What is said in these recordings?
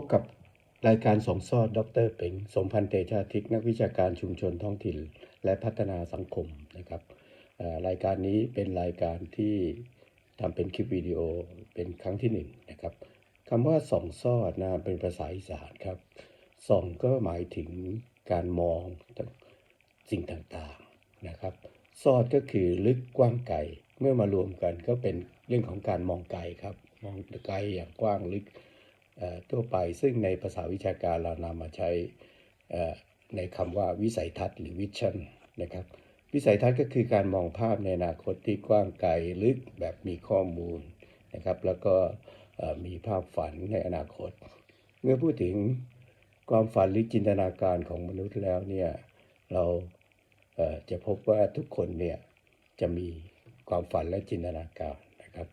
บกับรายการสองซอดดรเป๋งสมพันธ์เตชาทิกนักวิชาการชุมชนท้องถิ่น และพัฒนาสังคมนะครับรายการนี้เป็นรายการที่ทำเป็นคลิปวิดีโอเป็นครั้งที่หนึ่งนะครับคำว่าส่องซอดนะเป็นภาษาอีสานครับส่องก็หมายถึงการมองสิ่งต่างๆนะครับซอดก็คือลึกกว้างไกลเมื่อมารวมกันก็เป็นเรื่องของการมองไกลครับ มองไกลอย่างกว้างลึก ทั่วไป ซึ่งในภาษาวิชาการเรานำมาใช้ในคำว่าวิสัยทัศน์หรือวิชั่นนะครับวิสัยทัศน์ก็คือการมองภาพในอนาคตที่กว้างไกลลึกแบบมีข้อมูลนะครับแล้วก็มีภาพฝันในอนาคต เมื่อพูดถึงความฝันหรือจินตนาการของมนุษย์แล้วเนี่ยเราจะพบว่าทุกคนเนี่ยจะมีความฝันและจินตนาการนะครับ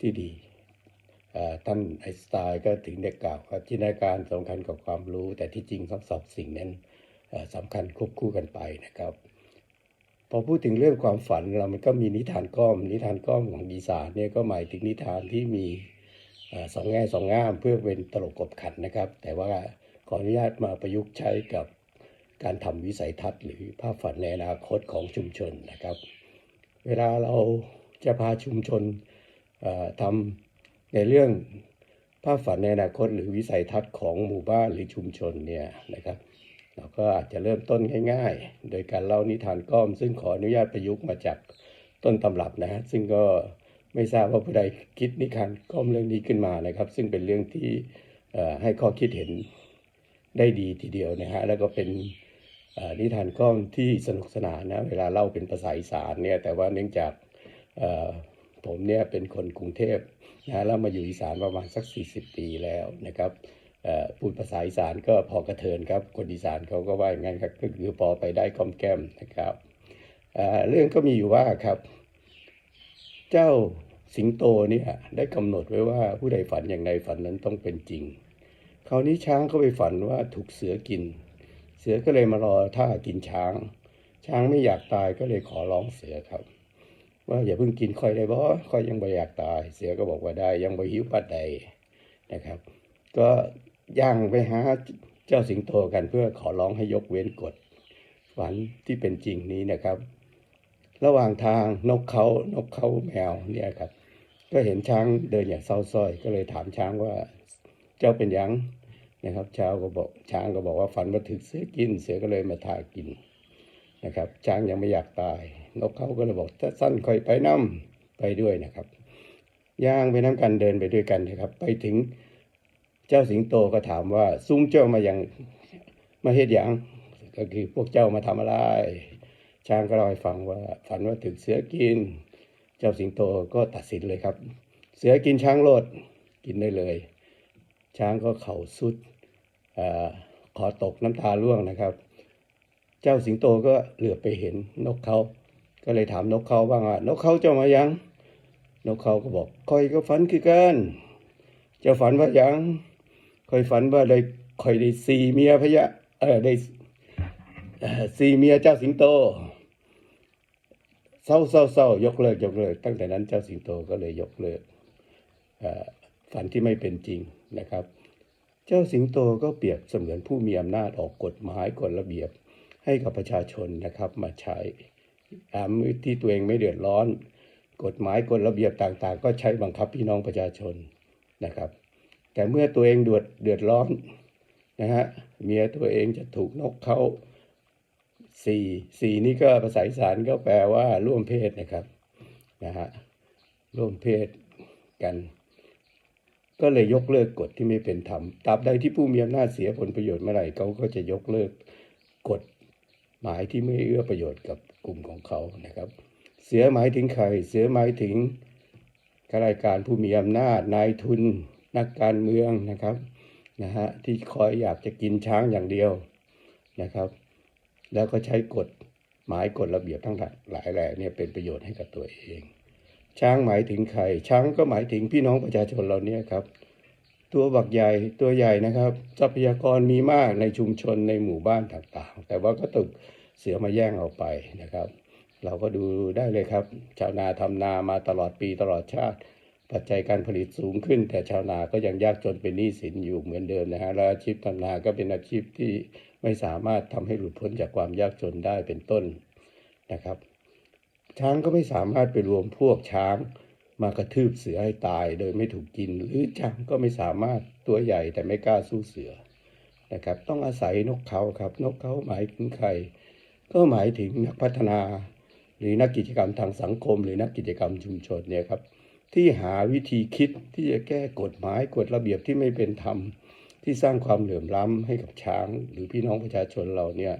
ที่ดี ท่านไอน์สไตน์ก็ถึงได้กล่าวว่าจินตนาการสำคัญกับความรู้ แต่ที่จริงทั้งสองสิ่งนั้นเอ่อสำคัญควบคู่กันไปนะครับ พอพูดถึงเรื่องความฝันเรามันก็มีนิทานก้อม นิทานก้อมของอีสานเนี่ยก็หมายถึงนิทานที่มีอสองแง่สองง่ามเพื่อเป็นตลกกบขันนะครับ แต่ว่าขออนุญาตมาประยุกต์ใช้กับการทำวิสัยทัศน์ หรือภาพฝันในอนาคตของชุมชนนะครับ เวลาเราจะพาชุมชนทำ ในเรื่องภาพฝันในอนาคตหรือวิสัยทัศน์ของหมู่บ้านหรือชุมชนเนี่ยนะครับ เราก็อาจจะเริ่มต้นง่าย ๆ โดยการเล่านิทานก้อม ซึ่งขออนุญาตประยุกต์มาจากต้นตำรับนะฮะซึ่งก็ไม่ทราบว่าผู้ใดคิดนิทานก้อมเรื่องนี้ขึ้นมานะครับ ซึ่งเป็นเรื่องที่ให้ข้อคิดเห็นได้ดีทีเดียวนะฮะแล้วก็เป็นนิทานก้อมที่สนุกสนานนะเวลาเล่าเป็นภาษาอีสานเนี่ยแต่ว่าเนื่องจากผมเนี่ยเป็นคนกรุงเทพ นะแล้วมาอยู่อีสานประมาณสัก 40 ปีแล้วนะครับพูดภาษาอีสานก็พอกระเทินครับ คนอีสานเขาก็ว่าอย่างนั้นครับก็คือพอไปได้ก้อมแก้มนะครับเรื่องก็มีอยู่ว่าครับ เจ้าสิงโตเนี่ยได้กำหนดไว้ว่าผู้ใดฝันอย่างใดฝันนั้นต้องเป็นจริง คราวนี้ช้างก็ไปฝันว่าถูกเสือกิน เสือก็เลยมารอท่ากินช้าง ช้างไม่อยากตายก็เลยขอร้องเสือครับ ว่าอย่าเพิ่งกินค่อยได้บ่ค่อยยังไม่อยากตาย เสือก็บอกว่าได้ ยังไม่หิวปัดใดนะครับ ก็ย่างไปหาเจ้าสิงโตกันเพื่อขอร้องให้ยกเว้นกฎฝันที่เป็นจริงนี้นะครับ ระหว่างทางนกเขานกเขาแมวเนี่ยครับ ก็เห็นช้างเดินอย่างเศร้าส้อย ก็เลยถามช้างว่าเจ้าเป็นยังนะครับช้างก็บอกช้างก็บอกว่าฝันว่าถึกเสือกิน เสือก็เลยมาทากินนะครับ ช้างยังไม่อยากตาย นกเขาก็เลยบอกถ้าสั้นค่อยไปน้ำไปด้วยนะครับ ย่างไปน้ำกันเดินไปด้วยกันนะครับ ไปถึงเจ้าสิงโตก็ถามว่าซุ้มเจ้ามาอย่างมาเฮ็ดหยังก็คือพวกเจ้ามาทำอะไร ช้างก็เล่าให้ฟังว่าฝันว่าถึกเสือกิน เจ้าสิงโตก็ตัดสินเลยครับ เสือกินช้างโลดกินได้เลย ช้างก็เข่าสุดอขอตกน้ำตาร่วงนะครับ เจ้าสิงโตก็เหลือไปเห็นนกเขา ก็เลยถามนกเขาบ้างว่านกเขาเจ้ามายัง นกเขาก็บอกคอยก็ฝันคือกันเจ้าฝันว่ายังคอยฝันว่าได้คอยได้สี่เมียพะยะเออได้สี่เมียเจ้าสิงโตเศร้าเศร้าเศร้ายกเลิกยกเลิกตั้งแต่นั้นเจ้าสิงโตก็เลยยกเลิกฝันที่ไม่เป็นจริงนะครับ เจ้าสิงโตก็เปรียบเสมือนผู้มีอำนาจออกกฎหมายกฎระเบียบให้กับประชาชนนะครับมาใช้ ตามที่ตัวเองไม่เดือดร้อน กฎหมายกฎระเบียบต่างๆ ก็ใช้บังคับพี่น้องประชาชนนะครับ แต่เมื่อตัวเองเดือดเดือดร้อนนะฮะเมียตัวเองจะถูกนกเขาสี่สี่นี่ก็ภาษาอีสานก็แปลว่าร่วมเพศนะครับนะฮะร่วมเพศกัน ก็เลยยกเลิกกฎที่ไม่เป็นธรรมตราบใดที่ผู้มีอำนาจเสียผลประโยชน์เมื่อไหร่เขาก็จะยกเลิกกฎหมายที่ไม่เอื้อประโยชน์กับ กลุ่มของเขานะครับ เสือหมายถึงใครเสือหมายถึงข้าราชการผู้มีอำนาจนายทุนนักการเมืองนะครับนะฮะที่คอยอยากจะกินช้างอย่างเดียวนะครับ แล้วก็ใช้กฎหมายกฎระเบียบทั้งหลายแหล่เนี่ยเป็นประโยชน์ให้กับตัวเอง ช้างหมายถึงใครช้างก็หมายถึงพี่น้องประชาชนเราเนี่ยครับ ตัวบักใหญ่ตัวใหญ่นะครับ ทรัพยากรมีมากในชุมชนในหมู่บ้านต่างๆ แต่ว่าก็ถูก เสือมาแย่งเอาไปนะครับ เราก็ดูได้เลยครับ ชาวนาทำนามาตลอดปีตลอดชาติ ปัจจัยการผลิตสูงขึ้น แต่ชาวนาก็ยังยากจนเป็นหนี้สินอยู่เหมือนเดิมนะฮะแล้วอาชีพทำนาก็เป็นอาชีพที่ไม่สามารถทำให้หลุดพ้นจากความยากจนได้เป็นต้นนะครับ ช้างก็ไม่สามารถไปรวมพวกช้างมากระทืบเสือให้ตายโดยไม่ถูกกิน หรือช้างก็ไม่สามารถตัวใหญ่แต่ไม่กล้าสู้เสือนะครับ ต้องอาศัยนกเขาครับ นกเขาหมายถึงใคร ก็หมายถึงนักพัฒนา หรือนักกิจกรรมทางสังคม หรือนักกิจกรรมชุมชนเนี่ยครับที่หาวิธีคิดที่จะแก้กฎหมายกฎระเบียบที่ไม่เป็นธรรม ที่สร้างความเหลื่อมล้ำให้กับช้าง หรือพี่น้องประชาชนเราเนี่ย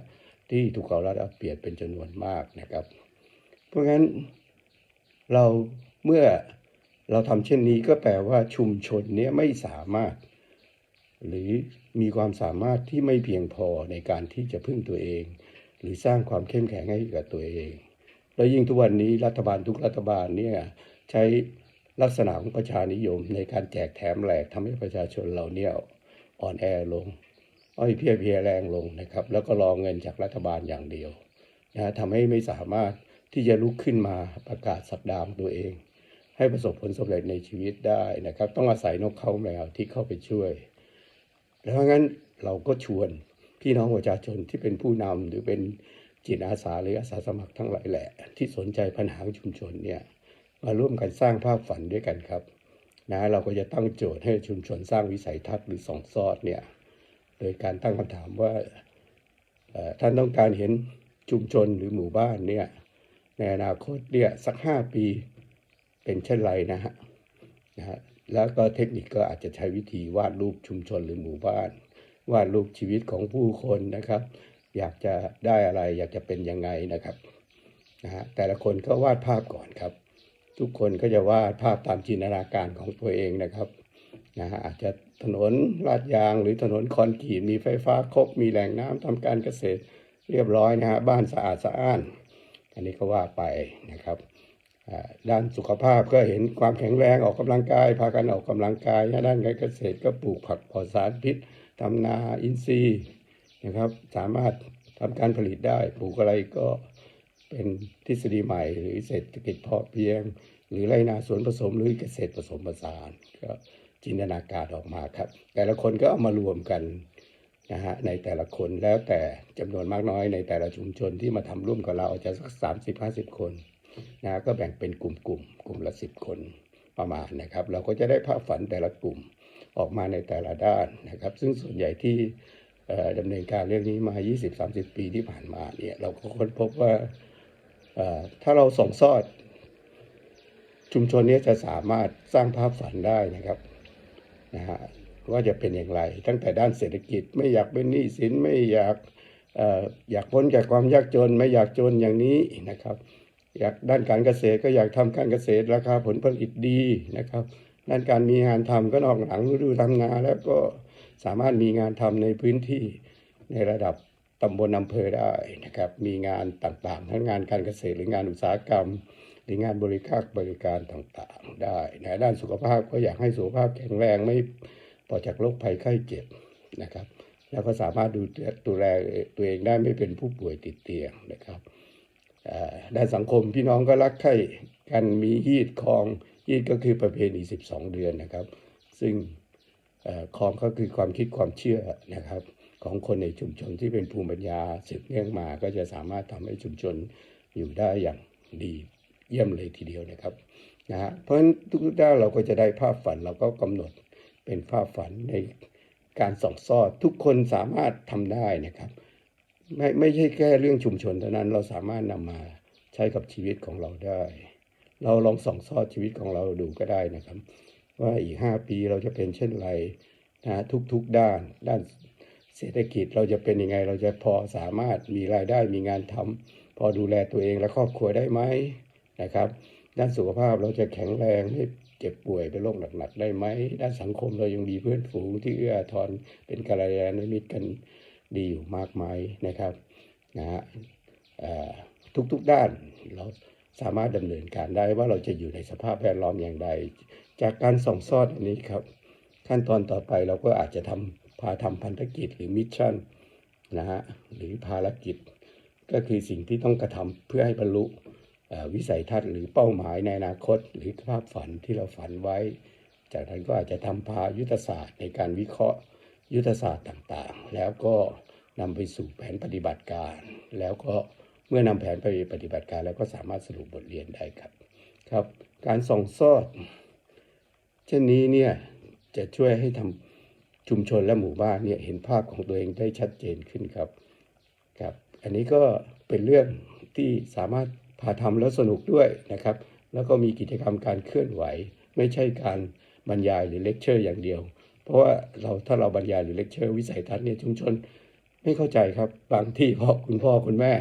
ที่ถูกเอารัดเอาเปรียบเป็นจำนวนมากนะครับ เพราะงั้นเราเมื่อเราทำเช่นนี้ก็แปลว่าชุมชนเนี้ยไม่สามารถ หรือมีความสามารถที่ไม่เพียงพอในการที่จะพึ่งตัวเอง หรือสร้างความเข้มแข็งให้กับตัวเอง แล้วยิ่งทุกวันนี้รัฐบาลทุกรัฐบาลเนี่ยใช้ลักษณะของประชานิยม ในการแจกแถมแหลกทำให้ประชาชนเราเนี่ยอ่อนแอลงอ้อยเพียเพียแรงลงนะครับ แล้วก็รอเงินจากรัฐบาลอย่างเดียวนะทำให้ไม่สามารถที่จะลุกขึ้นมาประกาศสักดามตัวเอง ให้ประสบผลสำเร็จในชีวิตได้นะครับ ต้องอาศัยนกเขาแมวที่เข้าไปช่วย แล้วงั้นเราก็ชวน พี่น้องประชาชนที่เป็นผู้นำหรือเป็นจิตอาสาหรืออาสาสมัครทั้งหลายแหละ ที่สนใจปัญหาชุมชนเนี่ยมาร่วมกันสร้างภาพฝันด้วยกันครับนะเราก็จะตั้งโจทย์ให้ชุมชนสร้างวิสัยทัศน์หรือสองซอดเนี่ยโดยการตั้งคำถามว่าท่านต้องการเห็นชุมชนหรือหมู่บ้านเนี่ยในอนาคตเนี่ยสักห้าปีเป็นเช่นไรนะฮะนะฮะแล้วก็เทคนิคก็อาจจะใช้วิธีวาดรูปชุมชนหรือหมู่บ้าน วาดรูปชีวิตของผู้คนนะครับ อยากจะได้อะไรอยากจะเป็นยังไงนะครับนะฮะแต่ละคนก็วาดภาพก่อนครับ ทุกคนก็จะวาดภาพตามจินตนาการของตัวเองนะครับนะฮะอาจจะถนนลาดยางหรือถนนคอนกรีตมีไฟฟ้าครบ มีแหล่งน้ำทำการเกษตรเรียบร้อยนะฮะบ้านสะอาดสะอ้าน อันนี้ก็ว่าไปนะครับด้านสุขภาพก็เห็นความแข็งแรงออกกำลังกาย พากันออกกำลังกายนะด้านการเกษตรก็ปลูกผักปลอดสารพิษ ทำนาอินทรีย์นะครับ สามารถทำการผลิตได้ปลูกอะไรก็เป็นทฤษฎีใหม่ หรือเศรษฐกิจพอเพียง หรือไรนาสวนผสมหรือเกษตรผสมผสานก็จินตนาการออกมาครับ แต่ละคนก็เอามารวมกันนะฮะในแต่ละคนแล้วแต่จำนวนมากน้อยในแต่ละชุมชนที่มาทำร่วมกับเราอาจจะสักสามสิบห้าสิบคนนะก็แบ่งเป็นกลุ่มๆกลุ่มกลุ่มละสิบคนประมาณนะครับ เราก็จะได้ภาพฝันแต่ละกลุ่ม ออกมาในแต่ละด้านนะครับ ซึ่งส่วนใหญ่ที่ดำเนินการเรื่องนี้มา 20-30 ปีที่ผ่านมาเนี่ยเราก็ค้นพบว่าถ้าเราส่องซอด ชุมชนนี้จะสามารถสร้างภาพฝันได้นะครับนะฮะว่าจะเป็นอย่างไร ตั้งแต่ด้านเศรษฐกิจไม่อยากเป็นหนี้สินไม่อยากอออยากพ้นจากความยากจนไม่อยากจนอย่างนี้นะครับ อยากด้านการเกษตรก็อยากทำการเกษตรราคาผลผลิตดีนะครับ ด้านการมีงานทำก็นอกหลังฤดูทำนาแล้วก็สามารถมีงานทำในพื้นที่ในระดับตำบลอำเภอได้นะครับ มีงานต่างๆ ทั้งงานการเกษตรหรืองานอุตสาหกรรม หรืองานบริการบริการต่างๆ ได้นะด้านสุขภาพก็อยากให้สุขภาพแข็งแรงไม่ปลอดจากโรคภัยไข้เจ็บนะครับ แล้วก็สามารถดูดูแลตัวเองได้ไม่เป็นผู้ป่วยติดเตียงนะครับด้านสังคมพี่น้องก็รักใคร่กันมีฮีดคอง ฮีดก็คือประเพณี 12 เดือนนะครับ ซึ่งคองก็คือความคิดความเชื่อนะครับ ของคนในชุมชนที่เป็นภูมิปัญญาสืบเนื่องมา ก็จะสามารถทำให้ชุมชนอยู่ได้อย่างดีเยี่ยมเลยทีเดียวนะครับนะฮะเพราะฉะนั้นทุกๆด้านเราก็จะได้ภาพฝันเราก็กำหนดเป็นภาพฝันในการส่องซอดทุกคนสามารถทำได้นะครับไม่ไม่ใช่แค่เรื่องชุมชนเท่านั้นเราสามารถนำมาใช้กับชีวิตของเราได้ เราลองส่องซอดชีวิตของเราดูก็ได้นะครับ ว่าอีกห้าปีเราจะเป็นเช่นไรนะทุกๆด้าน ด้านเศรษฐกิจเราจะเป็นยังไง เราจะพอสามารถมีรายได้มีงานทำพอดูแลตัวเองและครอบครัวได้ไหมนะครับ ด้านสุขภาพเราจะแข็งแรงไม่เจ็บป่วยเป็นโรคหนักๆได้ไหมด้านสังคมเรายังมีเพื่อนฝูงที่เอื้ออาทรเป็นกัลยาณมิตรกันดีอยู่มากมายนะครับนะฮะทุกๆด้านเรา สามารถดำเนินการได้ว่าเราจะอยู่ในสภาพแวดล้อมอย่างไร จากการส่องซอดอันนี้ครับ ขั้นตอนต่อไปเราก็อาจจะทำพาทำพันธกิจหรือมิชชั่นนะฮะหรือภารกิจ ก็คือสิ่งที่ต้องกระทำเพื่อให้บรรลุวิสัยทัศน์หรือเป้าหมายในอนาคต หรือภาพฝันที่เราฝันไว้ จากนั้นก็อาจจะทำพายุทธศาสตร์ในการวิเคราะห์ ยุทธศาสตร์ต่างๆ แล้วก็นำไปสู่แผนปฏิบัติการ แล้วก็ เมื่อนำแผนไปปฏิบัติการแล้วก็สามารถสรุปบทเรียนได้ครับครับ การส่องซอด เช่นนี้เนี่ยจะช่วยให้ทำชุมชนและหมู่บ้านเนี่ยเห็นภาพของตัวเองได้ชัดเจนขึ้นครับครับ อันนี้ก็เป็นเรื่องที่สามารถพาทำแล้วสนุกด้วยนะครับ แล้วก็มีกิจกรรมการเคลื่อนไหว ไม่ใช่การบรรยายหรือเลคเชอร์อย่างเดียว เพราะว่าเราถ้าเราบรรยายหรือเลคเชอร์วิสัยทัศน์เนี่ยชุมชนไม่เข้าใจครับบางที่พ่อคุณพ่อคุณแม่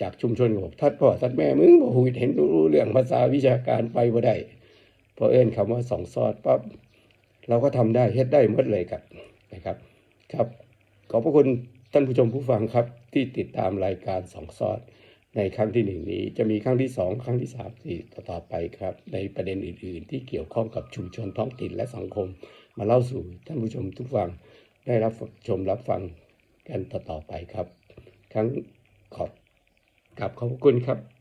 จากชุมชนบอกทัดพ่อทัดแม่มึงบอกหูเห็นรู้เรื่องภาษาวิชาการไปบ่ได้พอเอิ้นคำว่าสองซอดปั๊บเราก็ทำได้เฮ็ดได้หมดเลยครับนะครับ ครับ ขอบพระคุณท่านผู้ชมผู้ฟังครับ ที่ติดตามรายการสองซอดในครั้งที่หนึ่งนี้จะมีครั้งที่สองครั้งที่สามสี่ต่อไปครับ ในประเด็นอื่น ๆ ที่เกี่ยวข้องกับชุมชนท้องถิ่นและสังคม มาเล่าสู่ท่านผู้ชมทุกฟังได้รับชมรับฟังกันต่อๆไปครับ ครั้งขอบ กับขอบคุณครับ